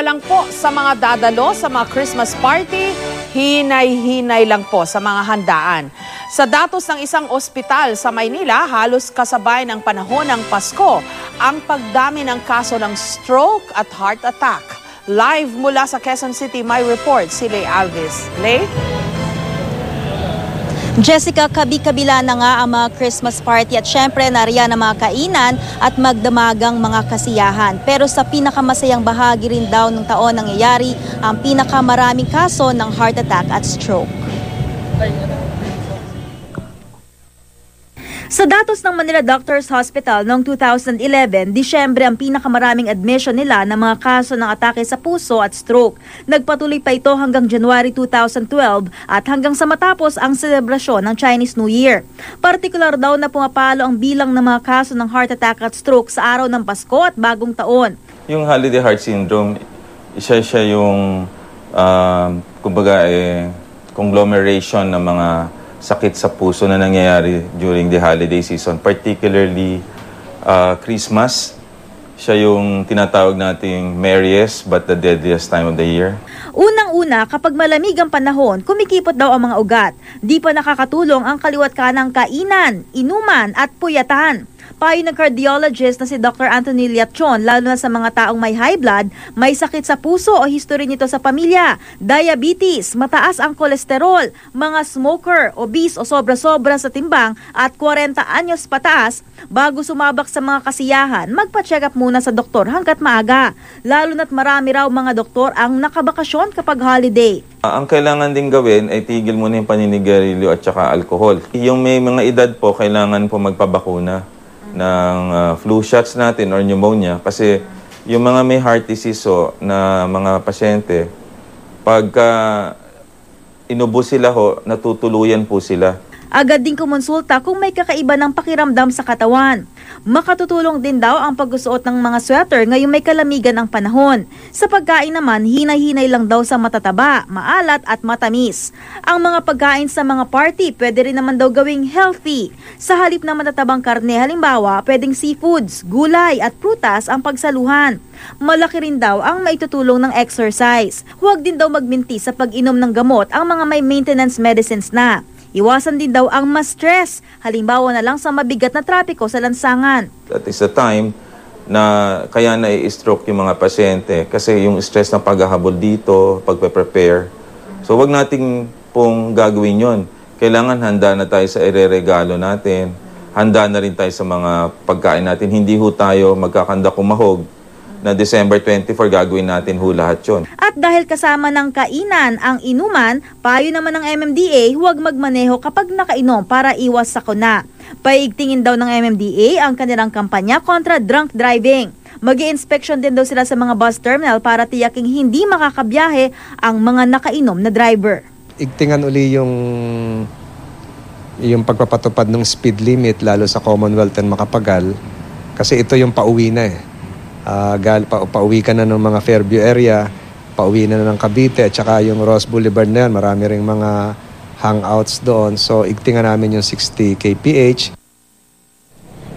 Paalala lang po sa mga dadalo sa mga Christmas party, hinay-hinay lang po sa mga handaan. Sa datos ng isang ospital sa Maynila, halos kasabay ng panahon ng Pasko ang pagdami ng kaso ng stroke at heart attack. Live mula sa Quezon City, my report si Lay Alves. Lay? Jessica, kabi-kabila na nga ang mga Christmas party at syempre nariyan ang mga kainan at magdamagang mga kasiyahan. Pero sa pinakamasayang bahagi rin daw ng taon nangyayari ang pinakamaraming kaso ng heart attack at stroke. Sa datos ng Manila Doctors Hospital noong 2011, Disyembre ang pinakamaraming admission nila ng mga kaso ng atake sa puso at stroke. Nagpatuloy pa ito hanggang January 2012 at hanggang sa matapos ang selebrasyon ng Chinese New Year. Partikular daw na pumapalo ang bilang ng mga kaso ng heart attack at stroke sa araw ng Pasko at Bagong Taon. Yung holiday heart syndrome, isa siya yung, uh, kumbaga, eh, conglomeration ng mga sakit sa puso na nangyayari during the holiday season, particularly uh, Christmas. Siya yung tinatawag nating merriest but the deadliest time of the year. Unang-una, kapag malamig ang panahon, kumikipot daw ang mga ugat. Di pa nakakatulong ang kaliwat kanang kainan, inuman at puyatan. Payo ng cardiologist na si Dr. Anthony Liachon, lalo na sa mga taong may high blood, may sakit sa puso o history nito sa pamilya, diabetes, mataas ang kolesterol, mga smoker, obese o sobra-sobra sa timbang at 40 anyos pataas, bago sumabak sa mga kasiyahan, magpa-check up muna sa doktor hanggat maaga. Lalo na't marami raw mga doktor ang nakabakasyon kapag holiday. Uh, ang kailangan din gawin ay tigil muna yung paninigarilyo at saka alcohol. Yung may mga edad po, kailangan po magpabakuna ng uh, flu shots natin or pneumonia kasi yung mga may heart disease so, na mga pasyente, pagka inubo sila ho, natutuluyan po sila. Agad din kumonsulta kung may kakaiba ng pakiramdam sa katawan. Makatutulong din daw ang pagsusuot ng mga sweater ngayong may kalamigan ang panahon. Sa pagkain naman, hinay-hinay lang daw sa matataba, maalat at matamis. Ang mga pagkain sa mga party pwede rin naman daw gawing healthy. Sa halip ng matatabang karne, halimbawa, pwedeng seafoods, gulay at prutas ang pagsaluhan. Malaki rin daw ang maitutulong ng exercise. Huwag din daw magminti sa pag-inom ng gamot ang mga may maintenance medicines na. Iwasan din daw ang ma-stress, halimbawa na lang sa mabigat na trapiko sa lansangan. That is the time na kaya na-stroke yung mga pasyente kasi yung stress na paghahabol dito, pagpe-prepare. So wag nating pong gagawin yon. Kailangan handa na tayo sa ireregalo natin. Handa na rin tayo sa mga pagkain natin. Hindi ho tayo magkakanda kumahog na December 24 gagawin natin ho lahat yun. At dahil kasama ng kainan ang inuman, payo naman ng MMDA huwag magmaneho kapag nakainom para iwas sakuna. Paigtingin daw ng MMDA ang kanilang kampanya kontra drunk driving. mag inspection din daw sila sa mga bus terminal para tiyaking hindi makakabiyahe ang mga nakainom na driver. Igtingan uli yung yung pagpapatupad ng speed limit lalo sa Commonwealth and Makapagal kasi ito yung pauwi na eh uh, gal, pa, pauwi ka na ng mga Fairview area, pauwi na ng Cavite, at saka yung Ross Boulevard na yan, marami ring mga hangouts doon. So, igtingan namin yung 60 kph.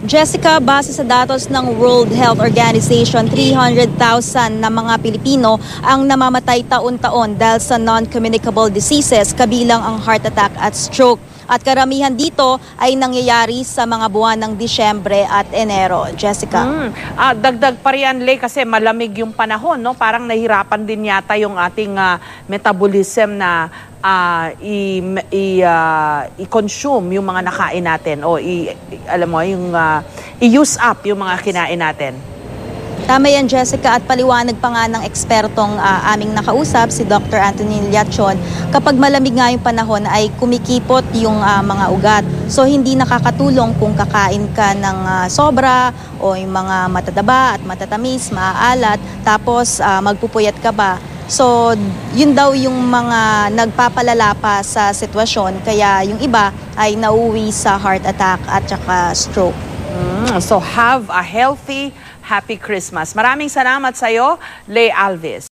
Jessica, base sa datos ng World Health Organization, 300,000 na mga Pilipino ang namamatay taon-taon dahil sa non-communicable diseases kabilang ang heart attack at stroke. At karamihan dito ay nangyayari sa mga buwan ng Disyembre at Enero. Jessica. Mm. Ah, dagdag pa riyan, Lay, kasi malamig yung panahon. No? Parang nahirapan din yata yung ating uh, metabolism na uh, i, i, uh, i-consume yung mga nakain natin o i, alam mo yung uh, i-use up yung mga kinain natin. Tama yan, Jessica, at paliwanag pa nga ng ekspertong uh, aming nakausap, si Dr. Anthony Liachon, kapag malamig nga yung panahon ay kumikipot yung uh, mga ugat. So, hindi nakakatulong kung kakain ka ng uh, sobra o yung mga matadaba at matatamis, maaalat, tapos uh, magpupuyat ka ba. So, yun daw yung mga nagpapalala pa sa sitwasyon, kaya yung iba ay nauwi sa heart attack at saka stroke. Mm, so, have a healthy Happy Christmas. Maraming salamat sa iyo, Lay Alves.